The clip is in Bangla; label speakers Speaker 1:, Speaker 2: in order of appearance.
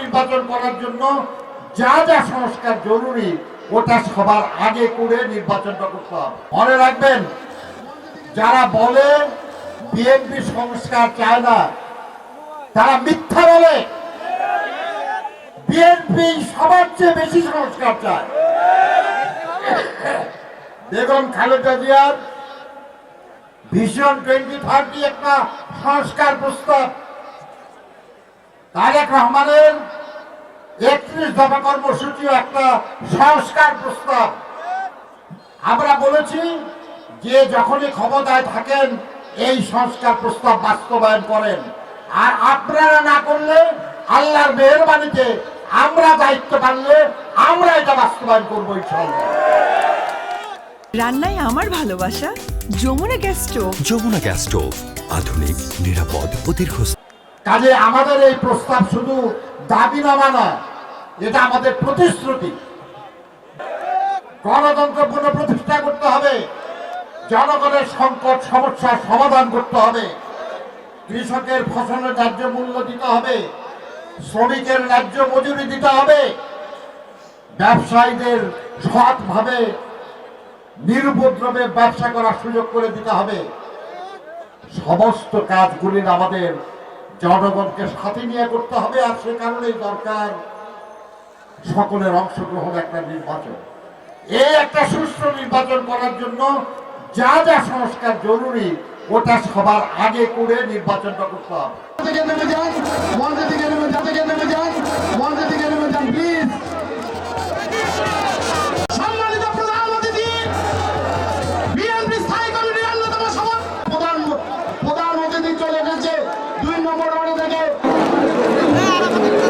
Speaker 1: নির্বাচন করার জন্য যা যা সংস্কার জরুরি, ওটা সবার আগে করে নির্বাচনটা করতে হবে। মনে রাখবেন, যারা বলে বিএনপি সংস্কার চায় না, তারা মিথ্যা বলে। বিএনপি সবার চেয়ে বেশি সংস্কার চায়। বেগম খালেদা জিয়ার ভিশন টোয়েন্টি থার্টি একটা সংস্কার প্রস্তাব তারেক রহমানের একত্রিশ দফা কর্মসূচিও একটা সংস্কার প্রস্তাব। আমরা বলেছি যে যখনই ক্ষমতায় থাকেন এই সংস্কার প্রস্তাব বাস্তবায়ন করেন। আর আপনারা না করলে আল্লাহর মেহরবানিতে আমরা দায়িত্ব পারলে আমরা এটা বাস্তবায়ন করব ইনশাল্লাহ
Speaker 2: রান্নায় আমার ভালোবাসা Jamuna gas stove.
Speaker 3: Jamuna gas stove আধুনিক নিরাপদ ও দীর্ঘস্থায়ী।
Speaker 1: কাজে আমাদের এই প্রস্তাব শুধু দাবিনামা নয়, এটা আমাদের প্রতিশ্রুতি। গণতন্ত্র পুনঃপ্রতিষ্ঠা করতে হবে, জনগণের সংকট, সমস্যার সমাধান করতে হবে, কৃষকের ফসলের ন্যায্য মূল্য দিতে হবে, শ্রমিকের ন্যায্য মজুরি দিতে হবে, ব্যবসায়ীদের সৎভাবে নিরুপদ্রবে ব্যবসা করার সুযোগ করে দিতে হবে। সমস্ত কাজগুলি আমাদের জনগণকে সাথে নিয়ে করতে হবে, আর সে কারণেই দরকার সকলের অংশগ্রহণ একটা নির্বাচন। এই একটা সুষ্ঠু নির্বাচন করার জন্য যা যা সংস্কার জরুরি, ওটা সবার আগে করে নির্বাচনটা করতে হবে।
Speaker 4: Thank you.